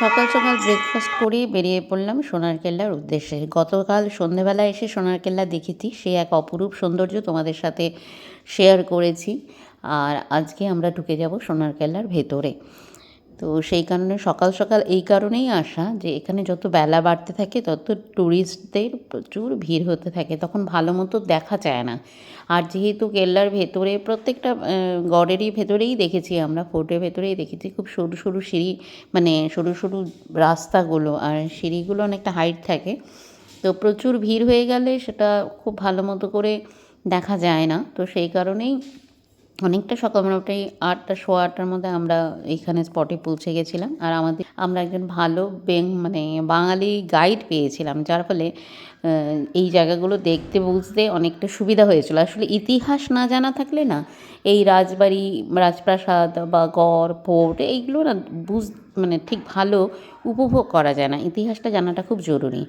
সকাল সকাল ব্রেকফাস্ট করে বেরিয়ে পড়লাম সোনার কেল্লার উদ্দেশ্যে। গতকাল সন্ধেবেলা এসে সোনার কেল্লা দেখেছি। সে এক অপরূপ সৌন্দর্য তোমাদের সাথে শেয়ার করেছি। আর আজকে আমরা ঢুকে যাব সোনার কেল্লার ভেতরে। তো সেই কারণে সকাল সকাল এই কারণেই আসা যে এখানে যত বেলা বাড়তে থাকে, তত ট্যুরিস্টদের প্রচুর ভিড় হতে থাকে। তখন ভালো মতো দেখা যায় না। আর যেহেতু কেল্লার ভেতরে প্রত্যেকটা গড়েরই ভেতরেই দেখেছি আমরা, ফোর্টের ভেতরেই দেখেছি খুব সরু সরু সিঁড়ি মানে সরু সরু রাস্তাগুলো আর সিঁড়িগুলো অনেকটা হাইট থাকে। তো প্রচুর ভিড় হয়ে গেলে সেটা খুব ভালো মতো করে দেখা যায় না। তো সেই কারণেই অনেকটা সকাল মোটামুটি আটটা, সোয়া আটটার মধ্যে আমরা এইখানে স্পটে পৌঁছে গেছিলাম। আর আমাদের, আমরা একজন ভালো বেং মানে বাঙালি গাইড পেয়েছিলাম, যার ফলে এই জায়গাগুলো দেখতে বুঝতে অনেকটা সুবিধা হয়েছিল। আসলে ইতিহাস না জানা থাকলে না, এই রাজবাড়ি, রাজপ্রাসাদ বা গড় ফোর্ট এইগুলো না বুঝ মানে ঠিক ভালো উপভোগ করা যায় না। ইতিহাসটা জানাটা খুব জরুরি।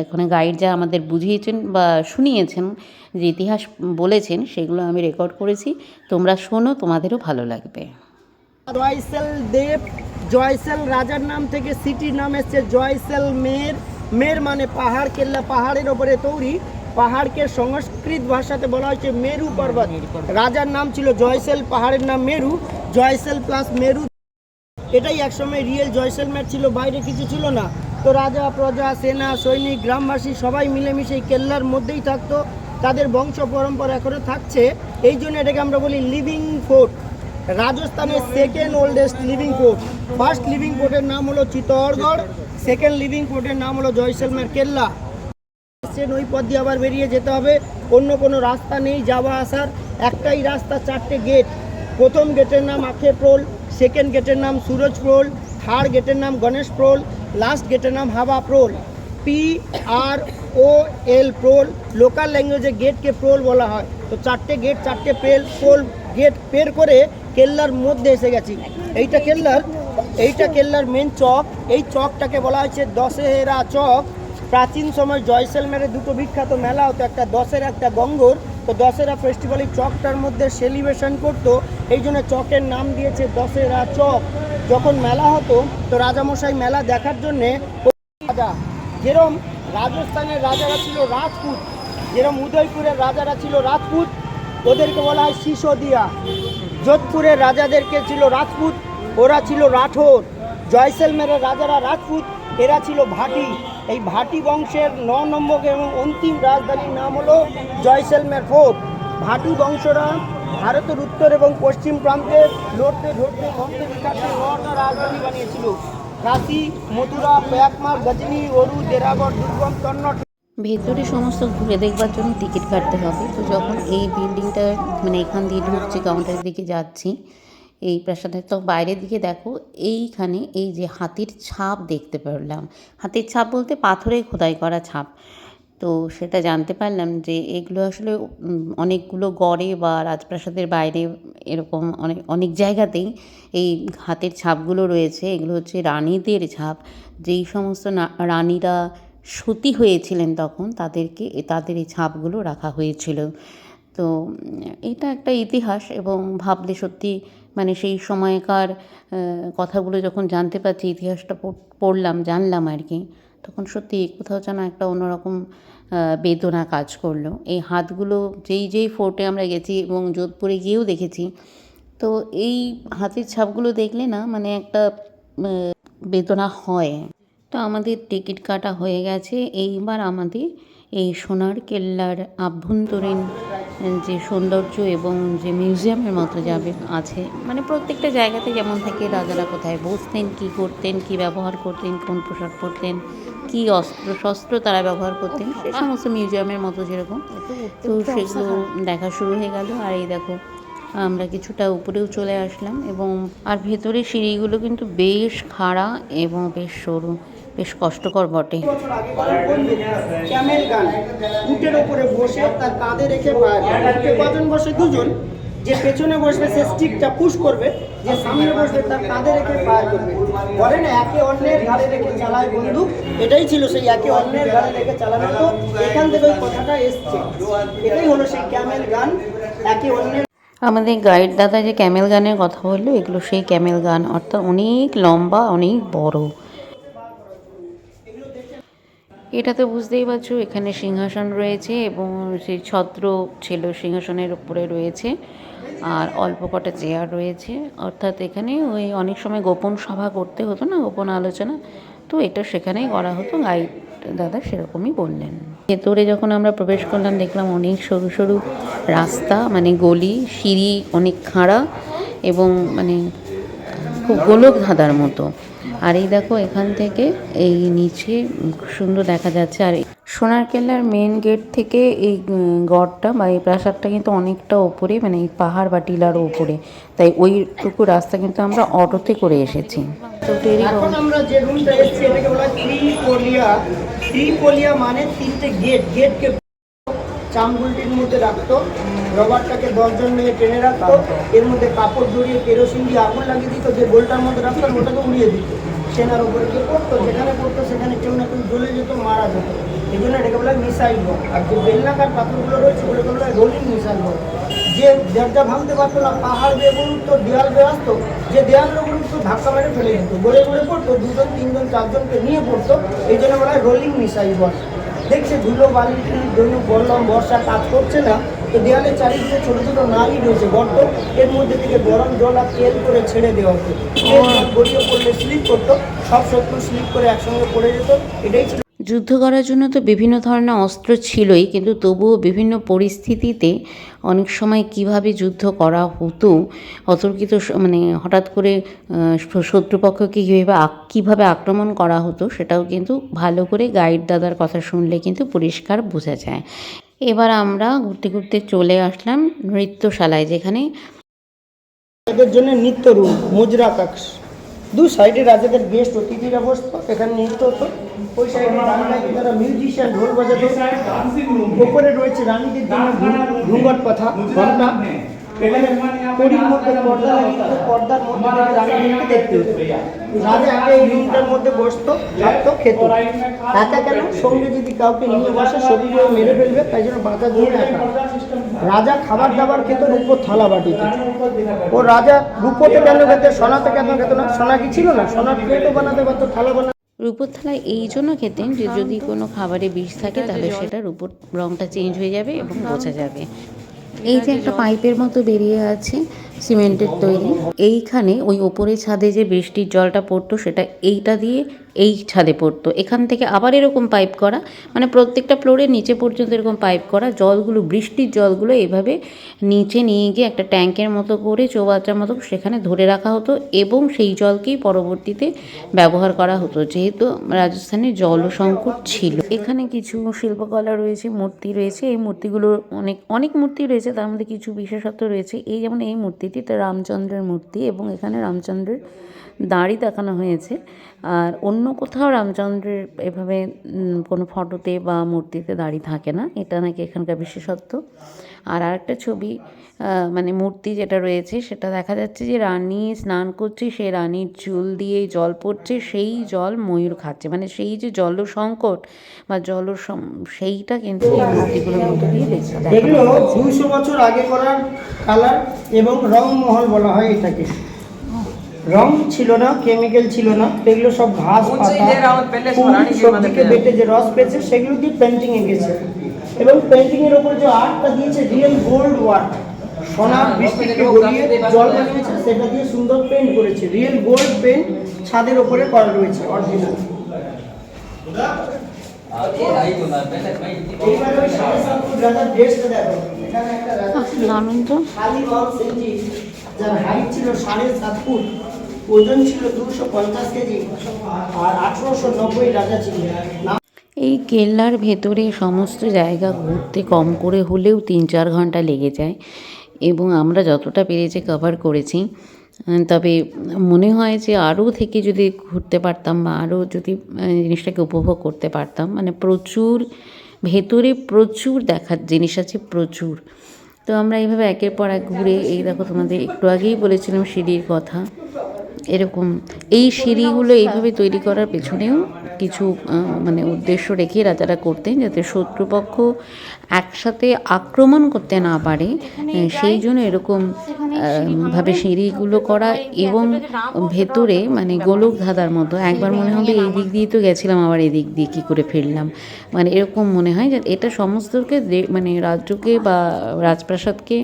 এখানে গাইড যা আমাদের বুঝিয়েছেন বা শুনিয়েছেন, যে ইতিহাস বলেছেন, সেগুলো আমি রেকর্ড করেছি। তোমরা শোনো, তোমাদেরও ভালো লাগবে। জয়সেল দেব, জয়সেল রাজার নাম থেকে সিটির নাম এসছে জয়সেল মের মের মানে পাহাড়, কেল্লা পাহাড়ের ওপরে তৈরি। পাহাড়কে সংস্কৃত ভাষাতে বলা হয়েছে মেরু পর্বত। রাজার নাম ছিল জয়সেল, পাহাড়ের নাম মেরু। জয়সেল প্লাস মেরু। এটাই একসময় রিয়েল জয়সলমের ছিল, বাইরে কিছু ছিল না। তো রাজা প্রজা, সেনা, সৈনিক, গ্রামবাসী সবাই মিলেমিশে কেল্লার মধ্যেই থাকতো। তাদের বংশ পরম্পরা এখনও থাকছে। এই জন্য এটাকে আমরা বলি লিভিং ফোর্ট। রাজস্থানের second oldest living fort first living ফোর্টের নাম হলো চিত্তরগড় সেকেন্ড লিভিং ফোর্টের নাম হলো জয়সলমের কেল্লা। ওই পথ দিয়ে আবার বেরিয়ে যেতে হবে। অন্য কোনো রাস্তা নেই যাওয়া আসার। একটাই রাস্তা, চারটে গেট প্রথম গেটের নাম আখে প্রোল সেকেন্ড গেটের নাম সুরজ প্রোল থার্ড গেটের নাম গণেশ প্রোল। লাস্ট গেটের নাম হাওয়া প্রোল পি আর ও এল প্রোল। লোকাল ল্যাঙ্গুয়েজে গেটকে প্রোল বলা হয়। তো চারটে গেট, চারটে পেল পোল গেট পের করে কেল্লার মধ্যে এসে গেছি। এইটা কেল্লার এইটা কেল্লার মেন চক। এই চকটাকে বলা হয়েছে দশেরা চক। প্রাচীন সময় জয়সলমেরে দুটো বিখ্যাত মেলা হতো, একটা দশের, একটা গঙ্গর। তো দশেরা ফেস্টিভ্যাল এই চকটার মধ্যে সেলিব্রেশন করতো। এই জন্য চকের নাম দিয়েছে দশেরা চক। যখন মেলা হতো, তো রাজামশাই মেলা দেখার জন্যে রাজা, যেরম রাজস্থানের রাজারা ছিল রাজপুত, যেরম উদয়পুরের রাজারা ছিল রাজপুত, ওদেরকে বলা হয় সিসোদিয়া। যোধপুরের রাজাদেরকে ছিল রাজপুত, ওরা ছিল রাঠোর। জয়সলমেরের রাজারা রাজপুত, এরা ছিল ভাটি। এই ভাটি বংশের ন নম্বর এবং অন্তিম রাজধানীর নাম হলো জয়সলমের ফোর্ট ভাটি বংশরা ভারতের উত্তর এবং পশ্চিম প্রান্তে লড়তে, ধরতে মন্ত্রে বিকাশে নটা রাজধানী বানিয়েছিল। কাশী মথুরা প্যাকমার গজনি অরু দেরাগড়, দুর্গম কন্নট ভেতরে সমস্ত ঘুরে দেখবার জন্য টিকিট কাটতে হবে। তো যখন এই বিল্ডিংটা মানে এখান দিয়ে ঢুকছি, কাউন্টারের দিকে যাচ্ছি, এই প্রাসাদের, তো বাইরের দিকে দেখো, এইখানে এই যে হাতির ছাপ দেখতে পারলাম হাতির ছাপ বলতে পাথরে খোদাই করা ছাপ। তো সেটা জানতে পারলাম যে এগুলো আসলে অনেকগুলো গড়ে বা রাজপ্রাসাদের বাইরে এরকম অনেক অনেক জায়গাতেই এই হাতের ছাপগুলো রয়েছে। এগুলো হচ্ছে রানীদের ছাপ। যেই সমস্ত রানীরা সতী হয়েছিলেন তখন তাদেরকে, তাদের এই ছাপগুলো রাখা হয়েছিল। তো, এটা একটা ইতিহাস এবং ভাবলে সত্যি মানে সেই সময়কার কথাগুলো যখন জানতে পারছি, ইতিহাসটা পড়- পড়লাম, জানলাম আর কি। তখন সত্যি কোথাও যেন একটা অন্যরকম বেদনা কাজ করল। এই হাতগুলো, যেই যেই ফোর্টে আমরা গেছি এবং যোধপুরে গিয়েও দেখেছি, তো এই হাতের ছাপগুলো দেখলে না মানে একটা বেদনা হয়। তো আমাদের টিকিট কাটা হয়ে গেছে। এইবার আমাদের এই সোনার কেল্লার আভ্যন্তরীণ যে সৌন্দর্য এবং যে মিউজিয়ামের মতো যাবে আছে মানে প্রত্যেকটা জায়গাতে যেমন থাকে রাজারা কোথায় বসতেন কী করতেন কী ব্যবহার করতেন কোন পোশাক পরতেন কী অস্ত্র শস্ত্র তারা ব্যবহার করতেন সে সমস্ত মিউজিয়ামের মতো যেরকম। তো সেগুলো দেখা শুরু হয়ে গেল। আর এই দেখো আমরা কিছুটা উপরেও চলে আসলাম এবং আর ভেতরে সিঁড়িগুলো কিন্তু বেশ খাড়া এবং বেশ সরু। বেশ কষ্টকর বটে। উটের ওপরে বসে তার কাঁধে রেখে কজন বসে? দুজন। যে পেছনে বসবে সে স্টিকটা পুশ করবে। যে সামনে বসবে তার কাঁধে রেখে ফায়ার করবে বলে না একে অন্যের ঘাড়ে রেখে চালায় বন্দুক। এটাই ছিল সেই একে অন্যের ঘাড়ে রেখে চালানো তো এখান থেকে ওই কথাটা এসছে। এটাই হলো সেই ক্যামেল গান একে অন্যের আমাদের গাইড দাদা যে ক্যামেল গানের কথা বলল এগুলো সেই ক্যামেল গান। অর্থাৎ অনেক লম্বা অনেক বড়। এটা তো বুঝতেই পারছ, এখানে সিংহাসন রয়েছে এবং সেই ছত্র ছিল সিংহাসনের উপরে রয়েছে আর অল্প কটা চেয়ার রয়েছে। অর্থাৎ এখানে ওই অনেক সময় গোপন সভা করতে হতো না, গোপন আলোচনা। তো এটা সেখানেই করা হতো, গাইড দাদা সেরকমই বললেন। ভেতরে যখন আমরা প্রবেশ করলাম, দেখলাম অনেক সরু সরু রাস্তা মানে গলি, সিঁড়ি, অনেক খাড়া এবং মানে খুব গোলক ধাঁধার মতো। আর এই দেখো এখান থেকে এই নিচে সুন্দর দেখা যাচ্ছে। আর সোনার কেল্লার মেন গেট থেকে এই গড়টা বা এই প্রাসাদটা কিন্তু অনেকটা ওপরে মানে এই পাহাড় বা টিলার ওপরে। তাই ওইটুকু রাস্তা কিন্তু আমরা অটোতে করে এসেছি। তো এখন আমরা যে রুমটা এসেছি এটাকে বলা ত্রিপলিয়া। ত্রিপলিয়া মানে তিনটে গেট গেটকে চামগুলটির মধ্যে রাখতো। রবারটাকে দশজন মিলে টেনে রাখতো, এর মধ্যে কাপড় জড়িয়ে কেরোসিন দিয়ে আগুন লাগিয়ে দিত, যে গোলটার মধ্যে রাখতো ওটাকে উড়িয়ে দিত। সেনার উপরে কে পড়তো, যেখানে পড়তো, সেখানে কেউ না কেউ জ্বলে যেত, মারা যেত। এই জন্য এটাকে বলা হয় মিসাইল বল। আর যে বেলনাকার পাথরগুলো রয়েছে, ওগুলোকে বলা হয় রোলিং মিসাইল বল। যে দরজা ভাঙতে পারতো না, পাহাড় বেয়ে তো দেয়াল বেয়ে আসতো, যে দেয়ালের উপর উঠতো ধাক্কা মেরে ফেলে যেত গড়ে গড়ে পড়তো, দুজন, তিনজন, চারজনকে নিয়ে পড়তো। এই জন্য বলা হয় রোলিং মিসাইল বল। দেখছে ধুলো বালির জন্য বললাম বর্ষা, কাজ করছে না। তো দেয়ালের চারিদিকে ছোট ছোট নালি রয়েছে, গর্ত। এর মধ্যে থেকে গরম জল আর তেল করে ছেড়ে দেওয়া হতো। গড়িয়ে পড়লে স্লিপ করতো, সব শত্রু স্লিপ করে একসঙ্গে পড়ে যেত, এটাই ছিল যুদ্ধ করার জন্য তো বিভিন্ন ধরনের অস্ত্র ছিলই, কিন্তু তবুও বিভিন্ন পরিস্থিতিতে অনেক সময় কীভাবে যুদ্ধ করা হতো, অতর্কিত মানে হঠাৎ করে শত্রুপক্ষকে কীভাবে কীভাবে আক্রমণ করা হতো, সেটাও কিন্তু ভালো করে গাইড দাদার কথা শুনলে কিন্তু পরিষ্কার বোঝা যায়। এবার আমরা ঘুরতে ঘুরতে চলে আসলাম নৃত্যশালায়, যেখানে তাদের জন্য নৃত্য রুম মুজরা কক্ষ দু সাইডে রাজাদের গেস্ট, অতিথিরা বসতো এখানে নৃত্য হতো ওই সাইডে তারা মিউজিশিয়ান ঢোল বাজাতো। ওপরে রয়েছে রানীদের জন্য ঘুঙ্গট কথা ঘণ্টা রাজা রুমটার মধ্যে বসতো থাকতো খেত কেন কাউকে নিয়ে বসে মেরে ফেলবে তাই জন্য রাজা খাবার দাবার খেত, রূপোর থালা বাটিতে ও রাজা রূপোতে কেন খেতে, সোনাতে কেন খেত না? সোনা কি ছিল না? সোনার প্লেটও বানাতে পারতো, থালা বানাতে? রূপোর থালায় এই জন্য খেতেন যে যদি কোনো খাবারে বিষ থাকে, তাহলে সেটা রূপোর রঙটা চেঞ্জ হয়ে যাবে এবং বোঝা যাবে। এই যে একটা পাইপের মতো বেরিয়ে আছে সিমেন্টের তৈরি। এইখানে ওই ওপরে ছাদে যে বৃষ্টির জলটা পড়তো, সেটা এইটা দিয়ে এই ছাদে পড়তো। এখান থেকে আবার এরকম পাইপ করা মানে প্রত্যেকটা ফ্লোরের নিচে পর্যন্ত এরকম পাইপ করা, জলগুলো, বৃষ্টির জলগুলো এভাবে নিচে নিয়ে গিয়ে একটা ট্যাঙ্কের মতো করে, চৌবাচ্চার মতো সেখানে ধরে রাখা হতো এবং সেই জলকেই পরবর্তীতে ব্যবহার করা হতো, যেহেতু রাজস্থানে জল সংকট ছিল। এখানে কিছু শিল্পকলা রয়েছে, মূর্তি রয়েছে। এই মূর্তিগুলো অনেক অনেক মূর্তি রয়েছে, তার মধ্যে কিছু বিশেষত্ব রয়েছে। এই যেমন এই মূর্তিটি রামচন্দ্রের মূর্তি এবং এখানে রামচন্দ্রের দাড়ি দেখানো হয়েছে। আর অন্য কোথাও রামচন্দ্রের এভাবে কোনো ফটোতে বা মূর্তিতে দাড়ি থাকে না। এটা নাকি এখানকার বিশেষত্ব। আর আরেকটা ছবি আহ, মানে মূর্তি যেটা রয়েছে সেটা দেখা যাচ্ছে যে রানী স্নান করছে সেই রানীর চুল দিয়ে জল পড়ছে সেই জল ময়ূর খাচ্ছে। মানে সেই যে জল সংকট বা জল সেইটা কিন্তু এই মূর্তিগুলোর মধ্যে দিয়ে এগুলো দুইশো বছর আগে করার কালার এবং রং মহল বলা হয় এটাকে। রং ছিল না কেমিক্যাল ছিল না এগুলো সব ঘাস পাতা সবদিকে বেটে যে রস পেয়েছে সেগুলো দিয়ে পেন্টিং এঁকেছে এবং পেন্টিং এর উপর যে আর্টটা দিয়েছে রিয়েল গোল্ড ওয়ার্ক সোনা বৃষ্টিকে গড়িয়ে জল বানিয়েছে সেটা দিয়ে সুন্দর পেন্ট করেছে। রিয়েল গোল্ড পেন্ট ছাদের উপরে করা রয়েছে অরিজিনাল যার হাইট ছিল সাড়ে সাত ফুট ওজন ছিল দুশো পঞ্চাশ কেজি আর আঠারোশো নব্বই রাজা ছিল। এই কেল্লার ভেতরে সমস্ত জায়গা ঘুরতে কম করে হলেও তিন চার ঘণ্টা লেগে যায় এবং আমরা যতটা পেরেছি কভার করেছি। তবে মনে হয় যে আরও থেকে যদি ঘুরতে পারতাম বা আরও যদি জিনিসটাকে উপভোগ করতে পারতাম মানে প্রচুর, ভেতরে প্রচুর দেখার জিনিস আছে প্রচুর। তো আমরা এইভাবে একের পর এক ঘুরে, এই দেখো তোমাদের একটু আগেই বলেছিলাম সিঁড়ির কথা। এরকম এই সিঁড়িগুলো এইভাবে তৈরি করার পেছনেও কিছু মানে উদ্দেশ্য রেখে রাজারা করতেন যাতে শত্রুপক্ষ একসাথে আক্রমণ করতে না পারে। সেই জন্য এরকম ভাবে সিঁড়িগুলো করা এবং ভেতরে মানে গোলক ধাঁধার মতো। একবার মনে হবে এই দিক দিয়ে তো গেছিলাম আবার এই দিক দিয়ে কী করে ফিরলাম মানে এরকম মনে হয় যে এটা সমস্তকে মানে রাজ্যকে বা রাজপ্রাসাদকে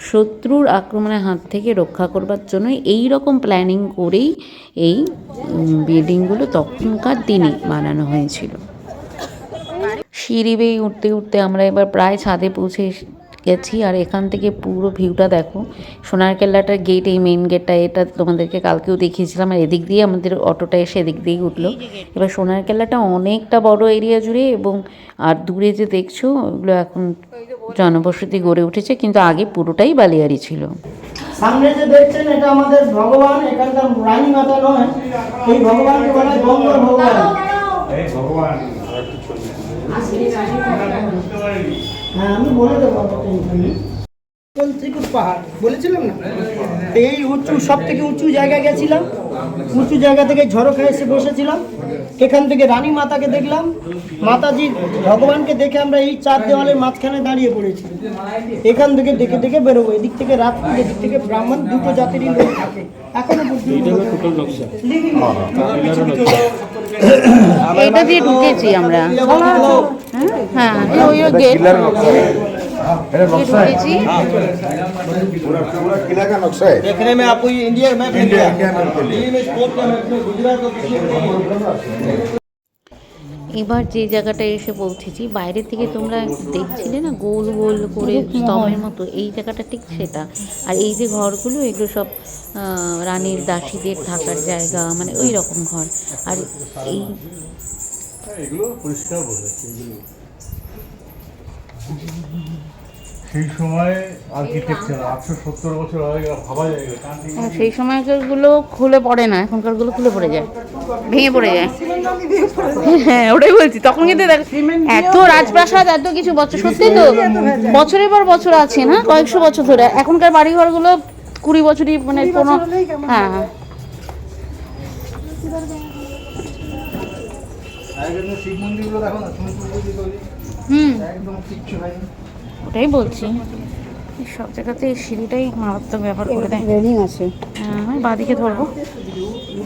শত্রুর আক্রমণের হাত থেকে রক্ষা করবার জন্য এই রকম প্ল্যানিং করেই এই বিল্ডিংগুলো তখনকার দিনে বানানো হয়েছিল। সিঁড়ি বেয়ে উঠতে উঠতে আমরা এবার প্রায় ছাদে পৌঁছে গেছি আর এখান থেকে পুরো ভিউটা দেখো। সোনার কেল্লাটার গেট এই মেন গেটটা এটা তোমাদেরকে কালকেও দেখিয়েছিলাম আর এদিক দিয়ে আমাদের অটোটা এসে এদিক দিয়েই উঠল। এবার সোনার কেল্লাটা অনেকটা বড় এরিয়া জুড়ে এবং আর দূরে যে দেখছ ওগুলো এখন জনবসতি গড়ে উঠেছে কিন্তু আগে পুরোটাই বালিয়ারি ছিল। সামনে যে দেখছেন এটা আমাদের ভগবান এখানকার রানী মাতা নয়। এই ভগবানকে বলা হয় গঙ্গর ভগবান। হ্যাঁ আমি বলে দেবো অত টেনশন নেই। ত্রিকুট পাহাড়? বলেছিলাম না? এই উঁচু সব থেকে উঁচু জায়গায় গেছিলাম। উঁচু জায়গা থেকে ঝড়কা এসে বসেছিলাম। এখান থেকে রানী মাতাকে দেখলাম। মাতাজি ভগবানকে দেখে আমরা এই চার দেওয়ালের মাঝখানে দাঁড়িয়ে পড়েছি। এখান থেকে দেখে দেখে বেরোবো। এদিক থেকে রাজপুত এদিক থেকে ব্রাহ্মণ দুটো জাতিরই লোক থাকে। এখনও পর্যন্ত Living এটা দিয়ে ঢুকেছি আমরা হ্যাঁ এই ওই গেট ঢুকেছি पूरा पूरा किला का नक्शा है देखने में आपको ये इंडिया मैप मिल इंडिया गया इंडिया मैप के लिए दिल्ली में स्पोर्ट का मैप में गुजरात और किसी এবার যে জায়গাটায় এসে পৌঁছেছি বাইরে থেকে তোমরা দেখছিলে না, গোল গোল করে স্তম্ভের মতো, এই জায়গাটা ঠিক সেটা। আর এই যে ঘরগুলো, এগুলো সব রানীর দাসীদের থাকার জায়গা মানে ওই রকম ঘর। আর এই এগুলো পরিষ্কার সেই সময় আর্কিটেকচার আটশো সত্তর বছর আগে ভাবা যায় হ্যাঁ, সেই সময়কারগুলো খুলে পড়ে না এখনকারগুলো খুলে পড়ে যায়। ভেঙে পড়ে যায়। হ্যাঁ ওটাই বলছি। তখন কিন্তু দেখ এত রাজপ্রাসাদ এত কিছু বছর। সত্যি তো বছরের পর বছর আছে না? কয়েকশো বছর ধরে। এখনকার বাড়ি ঘরগুলো কুড়ি বছরই মানে কোনো হ্যাঁ হ্যাঁ। শিব মন্দিরগুলো দেখো না। হুম। একদম কিচ্ছু হয়নি। ওটাই বলছি। সব জায়গাতে এই সিঁড়িটাই মারাত্মক ব্যাপার করে দেয়। রেলিং আছে। হ্যাঁ, আমি বাদিকে ধরবো।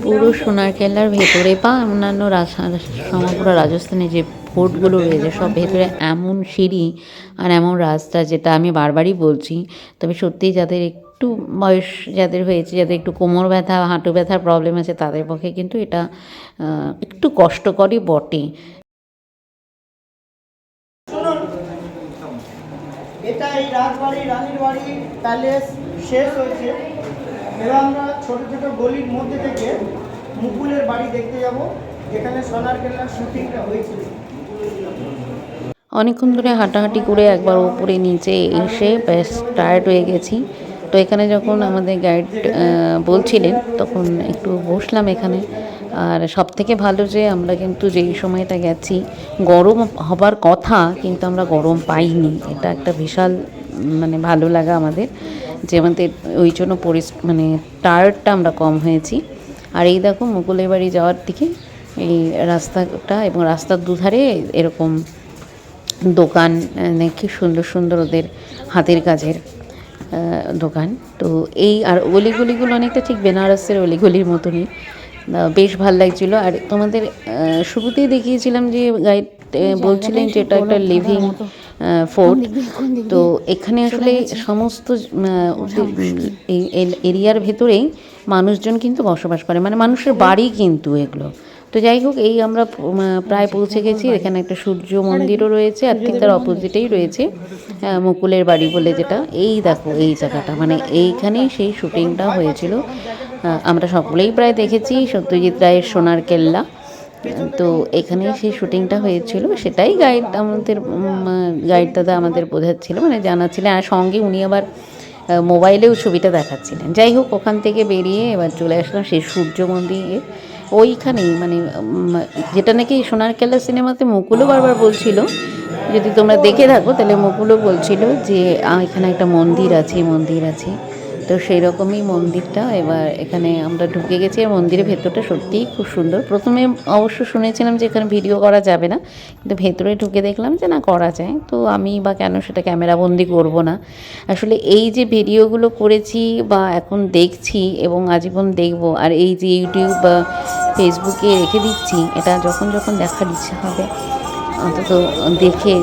পুরো সোনার কেল্লার ভেতরে বা অন্যান্য রাজ- সমগ্র রাজস্থানে যে ফোর্টগুলো রয়েছে সব ভেতরে এমন সিঁড়ি আর এমন রাস্তা যেটা আমি বারবারই বলছি। তবে সত্যিই যাদের একটু বয়স যাদের হয়েছে যাদের একটু কোমর ব্যথা হাঁটু ব্যথার প্রবলেম আছে তাদের পক্ষে কিন্তু এটা একটু কষ্টকরই বটে এটা এই রাজবাড়ি রানীর বাড়ি প্যালেস শেষ হয়েছে। এবার আমরা ছোট ছোট গলির মধ্যে থেকে মুকুলের বাড়ি দেখতে যাব, যেখানে সোনার কেল্লার শুটিংটা হয়েছিল। অনেকক্ষণ ধরে হাঁটাহাঁটি করে একবার উপরে নিচে এসে বেশ টায়ার্ড হয়ে গেছি। তো এখানে যখন আমাদের গাইড বলছিলেন, তখন একটু বসলাম এখানে। আর সব থেকে ভালো যে আমরা কিন্তু যেই সময়টা গেছি, গরম হবার কথা কিন্তু আমরা গরম পাইনি। এটা একটা বিশাল মানে ভালো লাগা আমাদের। যে আমাদের ওই জন্য পরিস মানে টায়ার্ডটা আমরা কম হয়েছি। আর এই দেখো মুকুলের বাড়ি যাওয়ার দিকে এই রাস্তাটা এবং রাস্তার দুধারে এরকম দোকান আহ, কি সুন্দর সুন্দর ওদের হাতের কাজের দোকান। তো এই আর অলিগলিগুলো অনেকটা ঠিক বেনারসের অলিগলির মতনই। বেশ ভালো লাগছিল। আর তোমাদের শুরুতেই দেখিয়েছিলাম যে গাইড বলছিলেন যে এটা একটা লিভিং ফোর্ট তো এখানে আসলে সমস্ত এরিয়ার ভেতরেই মানুষজন কিন্তু বসবাস করে। মানে মানুষের বাড়ি কিন্তু এগুলো। তো যাই হোক এই আমরা প্রায় পৌঁছে গেছি। এখানে একটা সূর্য মন্দিরও রয়েছে আর ঠিক তার অপোজিটেই রয়েছে মুকুলের বাড়ি বলে যেটা। এই দেখো এই জায়গাটা। মানে এইখানেই সেই শুটিংটা হয়েছিল। আমরা সকলেই প্রায় দেখেছি সত্যজিৎ রায়ের সোনার কেল্লা। তো এখানে সেই শুটিংটা হয়েছিল, সেটাই গাইড আমাদের গাইড দাদা আমাদের বোঝাচ্ছিল মানে জানাচ্ছিলেন, আর সঙ্গে উনি আবার মোবাইলেও ছবিটা দেখাচ্ছিলেন। যাই হোক, ওখান থেকে বেরিয়ে এবার চলে আসলাম সেই সূর্য মন্দিরে। ওইখানেই মানে যেটা নাকি সোনার কেল্লা সিনেমাতে মুকুলও বারবার বলছিল, যদি তোমরা দেখে থাকো, তাহলে মুকুলও বলছিল যে এখানে একটা মন্দির আছে মন্দির আছে। তো সেই রকমই মন্দিরটা। এবার এখানে আমরা ঢুকে গেছি। আর মন্দিরের ভেতরটা সত্যিই খুব সুন্দর। প্রথমে অবশ্য শুনেছিলাম যে এখানে ভিডিও করা যাবে না। কিন্তু ভেতরে ঢুকে দেখলাম যে না, করা যায়। তো আমি বা কেন সেটা ক্যামেরাবন্দি করব না। আসলে এই যে ভিডিওগুলো করেছি বা এখন দেখছি এবং আজীবন দেখব আর এই যে ইউটিউব বা ফেসবুকে রেখে দিচ্ছি, এটা যখন যখন দেখার ইচ্ছা হবে, অন্তত দেখে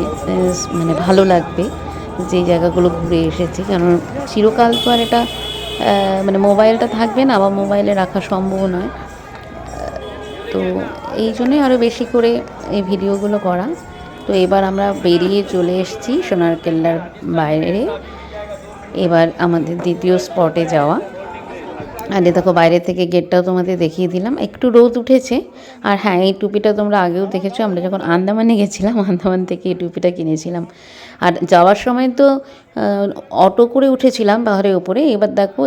মানে ভালো লাগবে। যে জায়গাগুলো ঘুরে এসেছি, কারণ চিরকাল তো আর এটা মানে মোবাইলটা থাকবে না বা মোবাইলে রাখা সম্ভব নয়। তো এই জন্যই আরও বেশি করে এই ভিডিওগুলো করা। তো এবার আমরা বেরিয়ে চলে এসেছি সোনার কেল্লার বাইরে। এবার আমাদের দ্বিতীয় স্পটে যাওয়া। আর এ দেখো, বাইরে থেকে গেটটাও তোমাদের দেখিয়ে দিলাম। একটু রোদ উঠেছে। আর হ্যাঁ এই টুপিটা তোমরা আগেও দেখেছ, আমরা যখন আন্দামানে গেছিলাম, আন্দামান থেকে এই টুপিটা কিনেছিলাম। আর যাওয়ার সময় তো অটো করে উঠেছিলাম পাহাড়ের ওপরে। এবার দেখো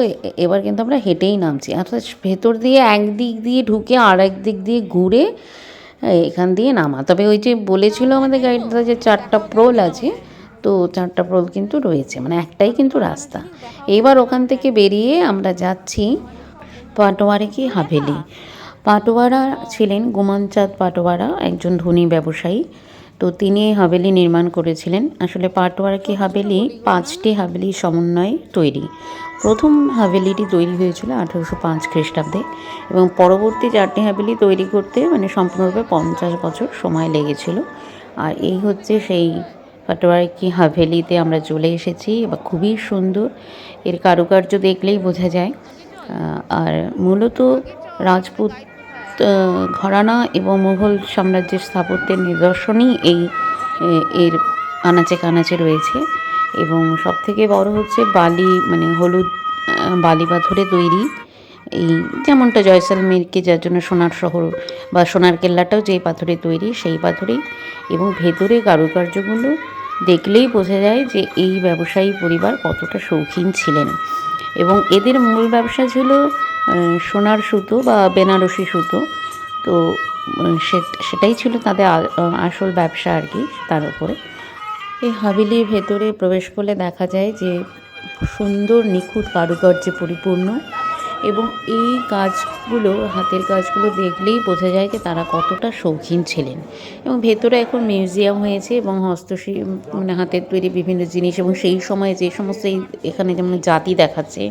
এবার কিন্তু আমরা হেঁটেই নামছি। অর্থাৎ ভেতর দিয়ে একদিক দিয়ে ঢুকে আর একদিক দিয়ে ঘুরে এখান দিয়ে নামা। তবে ওই যে বলেছিল আমাদের গাইডরা যে চারটা প্রোল আছে তো চারটা প্রোল কিন্তু রয়েছে মানে একটাই কিন্তু রাস্তা। এবার ওখান থেকে বেরিয়ে আমরা যাচ্ছি পাটোয়ারি কি হাভেলি। পাটোয়ারা ছিলেন গুমানচাঁদ পাটোয়ারা, একজন ধনী ব্যবসায়ী। তো তিনি এই হাভেলি নির্মাণ করেছিলেন। আসলে পাটোয়ারা কি হাভেলি? পাঁচটি হাভেলি সমন্বয়ে তৈরি। প্রথম হাভেলিটি তৈরি হয়েছিল আঠেরোশো পাঁচ খ্রিস্টাব্দে এবং পরবর্তী চারটি হাভেলি তৈরি করতে মানে সম্পূর্ণরূপে পঞ্চাশ বছর সময় লেগেছিল। আর এই হচ্ছে সেই পাটোয়ারি হাভেলিতে আমরা চলে এসেছি, বা খুবই সুন্দর। এর কারুকার্য দেখলেই বোঝা যায়। আর মূলত রাজপুত ঘরানা এবং মুঘল সাম্রাজ্যের স্থাপত্যের নিদর্শনই এই এর আনাচে কানাচে রয়েছে। এবং সবথেকে বড় হচ্ছে বালি মানে হলুদ বালি পাথরে তৈরি। এই যেমনটা জয়সালমেরকে যার জন্য সোনার শহর বা সোনার কেল্লাটাও যেই পাথরে তৈরি, সেই পাথরেই। এবং ভেতরে কারুকার্যগুলো দেখলেই বোঝা যায় যে এই ব্যবসায়ী পরিবার কতটা শৌখিন ছিলেন। এবং এদের মূল ব্যবসা ছিল সোনার সুতো বা বেনারসি সুতো। তো সেটাই ছিল তাদের আসল ব্যবসা আর কি তার উপরে। এই হাভেলির ভেতরে প্রবেশ করলে দেখা যায় যে সুন্দর, নিখুঁত কারুকার্যে পরিপূর্ণ। এবং এই কাজগুলো হাতের কাজগুলো দেখলেই বোঝা যায় যে তারা কতটা শৌখিন ছিলেন। এবং ভেতরে এখন মিউজিয়াম হয়েছে এবং হস্তশিল্প মানে হাতের তৈরি বিভিন্ন জিনিস এবং সেই সময় যে সমস্ত এখানে যেমন জাতি দেখাচ্ছে,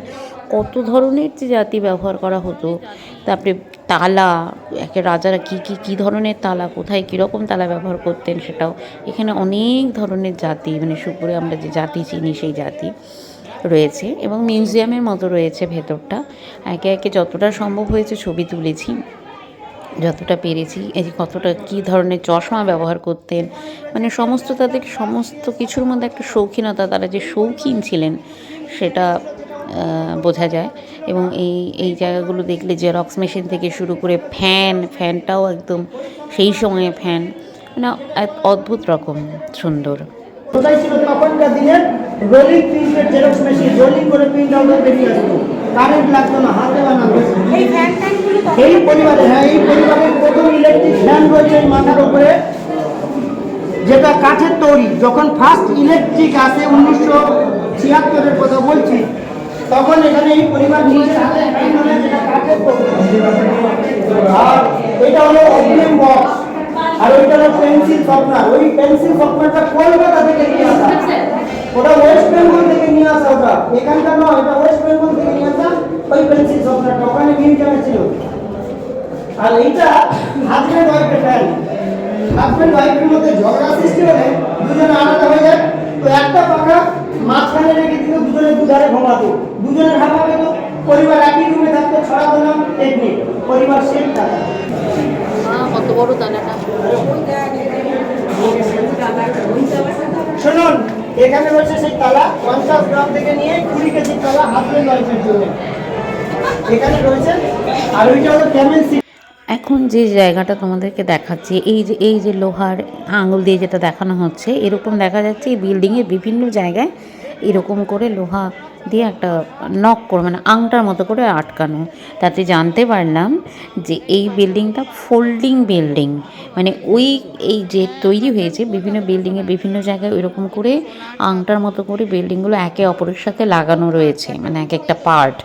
কত ধরনের যে জাতি ব্যবহার করা হতো, তারপরে তালা, একে রাজারা কী কী কী ধরনের তালা, কোথায় কীরকম তালা ব্যবহার করতেন সেটাও, এখানে অনেক ধরনের জাতি মানে সুপুরে আমরা যে জাতি চিনি সেই জাতি। রয়েছে এবং মিউজিয়ামের মতো রয়েছে ভেতরটা। একে একে যতটা সম্ভব হয়েছে ছবি তুলেছি, যতটা পেরেছি, এই কতটা, কী ধরনের চশমা ব্যবহার করতেন মানে সমস্ত তাদের, সমস্ত কিছুর মধ্যে একটা শৌখিনতা, তারা যে শৌখিন ছিলেন সেটা বোঝা যায়। এবং এই এই জায়গাগুলো দেখলে জেরক্স মেশিন থেকে শুরু করে ফ্যান, ফ্যানটাও একদম সেই সময়ে ফ্যান মানে অদ্ভুত রকম সুন্দর। ওটাই ছিল তখনকার দিনের রোলিং প্রিন্টের জেরক্স মেশিন রোলিং করে প্রিন্ট আউট বেরিয়ে আসতো কারেন্ট লাগতো না হাতে বানানো এই পরিবারে হ্যাঁ এই পরিবারের প্রথম ইলেকট্রিক ফ্যান রয়েছে এই মাথার উপরে। যেটা কাঠের তৈরি। যখন ফার্স্ট ইলেকট্রিক আসে উনিশশো ছিয়াত্তরের কথা বলছি তখন এখানে এই পরিবার নিজের হাতে যেটা কাঠের তৈরি। আর এটা হলো অগ্নিম বক্স আর ওইটা হলো পেন্সিল সফটওয়্যার ওই পেন্সিল সফটওয়্যারটা কলকাতা থেকে নিয়ে আসা? ওটা ওয়েস্ট বেঙ্গল থেকে নিয়ে আসা ওটা। এখানকার নয় ওটা ওয়েস্ট বেঙ্গল থেকে নিয়ে আসা ওই পেন্সিল সফটওয়্যারটা ওখানে মিউজিয়ামে ছিল। আর এইটা হাজব্যান্ড ওয়াইফের ফ্যান হাজব্যান্ড ওয়াইফের মধ্যে ঝগড়া সৃষ্টি হলে দুজনে আলাদা হয়ে যায়। তো একটা পাখা মাঝখানে রেখে দিল দুজনে দুধারে ঘুমাতো। দুজনের হাওয়া পেত পরিবার একই রুমে থাকতো ছড়াতো না টেকনিক পরিবার সেট থাকা কত বড় দানাটা। শুনুন এখানে রয়েছে সেই তালা পঞ্চাশ গ্রাম থেকে নিয়ে কুড়ি কেজি তালা হাজব্যান্ড ওয়াইফের জন্য। এখানে রয়েছে আর ওইটা হলো ক্যামেল এখন যে জায়গাটা তোমাদেরকে দেখাচ্ছি এই যে এই যে লোহার আঙুল দিয়ে যেটা দেখানো হচ্ছে এরকম দেখা যাচ্ছে এই বিল্ডিংয়ের বিভিন্ন জায়গায় এরকম করে লোহা দিয়ে একটা নক করে মানে আংটার মতো করে আটকানো। তাতে জানতে পারলাম যে এই বিল্ডিংটা ফোল্ডিং বিল্ডিং মানে ওই, এই যে তৈরি হয়েছে বিভিন্ন বিল্ডিংয়ে বিভিন্ন জায়গায় ওইরকম করে আংটার মতো করে বিল্ডিংগুলো একে অপরের সাথে লাগানো রয়েছে মানে এক একটা পার্ট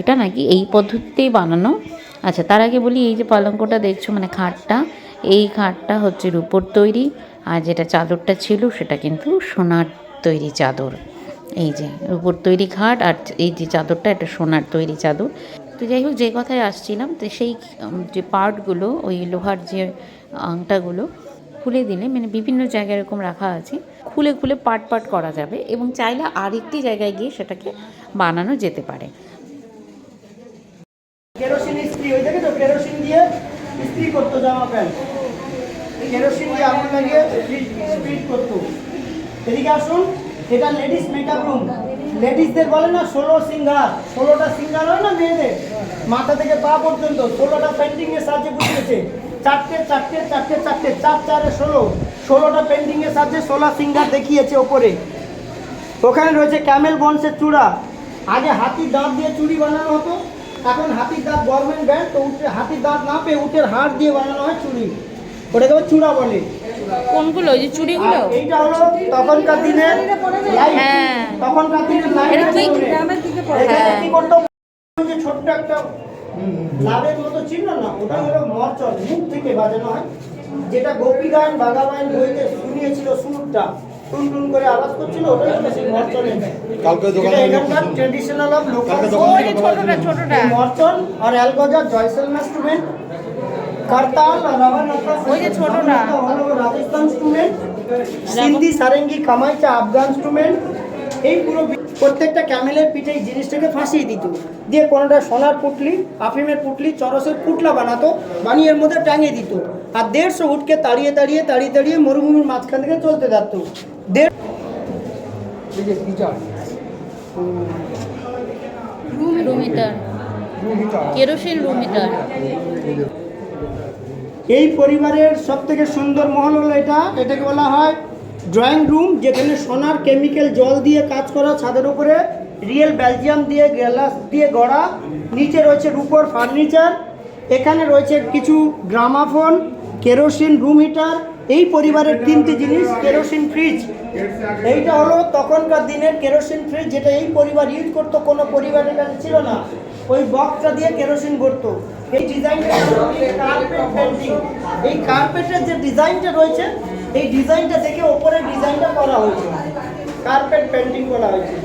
এটা নাকি এই পদ্ধতিতেই বানানো? আচ্ছা তার আগে বলি, এই যে পালঙ্কটা দেখছ মানে খাটটা, এই খাটটা হচ্ছে রূপোর তৈরি, আর যেটা চাদরটা ছিল সেটা কিন্তু সোনার তৈরি চাদর। এই যে রূপোর তৈরি খাট আর এই যে চাদরটা এটা সোনার তৈরি চাদর। তো যাই হোক, যে কথায় আসছিলাম, তো সেই যে পার্টগুলো ওই লোহার যে আংটাগুলো, খুলে দিলে মানে বিভিন্ন জায়গায় এরকম রাখা আছে, খুলে খুলে পার্ট পার্ট করা যাবে এবং চাইলে আরেকটি জায়গায় গিয়ে সেটাকে বানানো যেতে পারে। কেরোসিন ইস্ত্রি ওই দেখে তো কেরোসিন দিয়ে ইস্ত্রি করতো জামা প্যান্ট। কেরোসিন দিয়ে আগুন লাগিয়ে স্পিড করতো। এদিকে আসুন। এটা লেডিস মেকআপ রুম লেডিসদের বলে না ষোলো সিঙ্গার, ষোলোটা সিঙ্গার হয় না মেয়েদের? মাথা থেকে পা পর্যন্ত ষোলোটা পেন্টিং এর সাহায্যে বুঝিয়েছে। চারটে চারটে চারটে চারটে, চার, চারে ষোলো। ষোলোটা পেন্টিং এর সাহায্যে ষোলো সিঙ্গার দেখিয়েছে ওপরে। ওখানে রয়েছে ক্যামেল বনসের চূড়া। আগে হাতির দাঁত দিয়ে চুড়ি বানানো হতো, এখন হাতির দাঁত গভর্নমেন্ট ব্যান্ড তো উঠে হাতির দাঁত না পেয়ে উটের হাড় দিয়ে বানানো হয় চুড়ি। ওটাকে চূড়া বলে। কোনগুলো? ওই যে চুড়িগুলো? এইটা হলো তখনকার লাইট হ্যাঁ। তখনকার দিনের লাইট এটা কি? এখানে কি করতো? যে ছোট্ট একটা লাভের মতো চিহ্ন না? ওটা হলো মরচল মুখ থেকে বাজানো হয়। যেটা গোপী গান বাঘা গান বইতে শুনিয়েছিল সুরটা। টুন টুন করে আওয়াজ করছিল হলো সেই কালকে দোকানে এখানকার ট্রেডিশনাল অফ লোকাল ছোটটা ছোটটা। আর অ্যালগজা জয়সলমের স্টুডেন্ট করতাল আর ওই যে ছোটটা। সিন্ধি সারেঙ্গি কামাইচা আফগান স্টুডেন্ট এই পুরো প্রত্যেকটা ক্যামেলের পিঠে এই জিনিসটাকে ফাঁসিয়ে দিত। দিয়ে কোনোটা সোনার পুটলি আফিমের পুটলি চরসের পুটলা বানাতো বানিয়ে এর মধ্যে টাঙিয়ে দিত। আর দেড়শো উঠকে তাড়িয়ে তাড়িয়ে তাড়িয়ে তাড়িয়ে মরুভূমির মাঝখান থেকে চলতে থাকতো। দেড় রুমিটার কেরোসিন রুমিটার এই পরিবারের সব থেকে সুন্দর মহল হলো এটা। এটাকে বলা হয় ড্রয়িং রুম যেখানে সোনার কেমিক্যাল জল দিয়ে কাজ করা, ছাদের উপরে রিয়েল বেলজিয়াম দিয়ে গ্লাস দিয়ে গড়া, নিচে রয়েছে রূপোর ফার্নিচার এখানে রয়েছে কিছু গ্রামাফোন কেরোসিন রুম হিটার এই পরিবারের তিনটি জিনিস কেরোসিন ফ্রিজ এইটা হলো তখনকার দিনের কেরোসিন ফ্রিজ যেটা এই পরিবার ইউজ করতো, কোনো পরিবারের কাছে ছিল না। ওই বক্সটা দিয়ে কেরোসিন ভরতো। এই ডিজাইনটা কার্পেট পেন্টিং এই কার্পেটের যে ডিজাইনটা রয়েছে, এই ডিজাইনটা দেখে ওপরের ডিজাইনটা করা হয়েছে। কার্পেট পেন্টিং করা হয়েছে।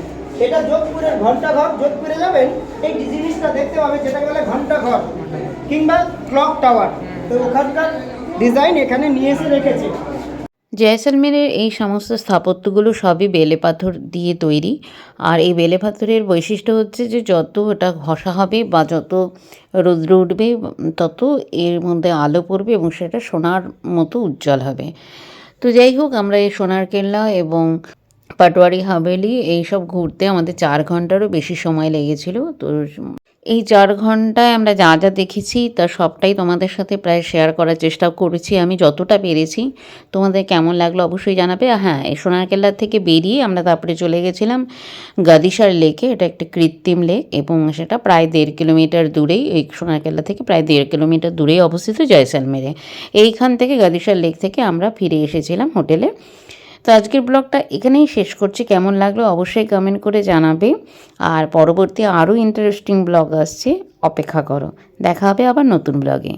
এটা যোধপুরের ঘন্টাঘর যোধপুরে যাবেন, এই জিনিসটা দেখতে পাবেন, যেটাকে বলে ঘন্টাঘর কিংবা ক্লক টাওয়ার তো ওখানকার ডিজাইন এখানে নিয়ে এসে রেখেছে। জয়সলমেরের এই সমস্ত স্থাপত্যগুলো সবই বেলে পাথর দিয়ে তৈরি। আর এই বেলে পাথরের বৈশিষ্ট্য হচ্ছে যে যত ওটা ঘষা হবে বা যত রৌদ্র উঠবে, তত এর মধ্যে আলো পড়বে এবং সেটা সোনার মতো উজ্জ্বল হবে। তো যাই হোক, আমরা এই সোনার কেল্লা এবং পাটোয়ারি, হাভেলি এইসব ঘুরতে আমাদের চার ঘন্টারও বেশি সময় লেগেছিল। তো এই চার ঘন্টায় আমরা যা যা দেখেছি, তা সবটাই তোমাদের সাথে প্রায় শেয়ার করার চেষ্টা করেছি। আমি যতটা পেরেছি, তোমাদের কেমন লাগল অবশ্যই জানাবে। হ্যাঁ এই সোনারকেল্লার থেকে বেরিয়ে আমরা তারপরে চলে গেছিলাম গাদিসার লেকে। এটা একটা কৃত্রিম লেক এবং সেটা প্রায় দেড় কিলোমিটার দূরেই, এই সোনারকেল্লা থেকে প্রায় দেড় কিলোমিটার দূরেই অবস্থিত জয়সালমেরে। এইখান থেকে গাদিসার লেক থেকে আমরা ফিরে এসেছিলাম হোটেলে। তো আজকের ব্লগটা এখানেই শেষ করছি। কেমন লাগল অবশ্যই কমেন্ট করে জানাবে। আর পরবর্তী আরও ইন্টারেস্টিং ব্লগ আসছে। অপেক্ষা করো। দেখা হবে আবার নতুন ব্লগে।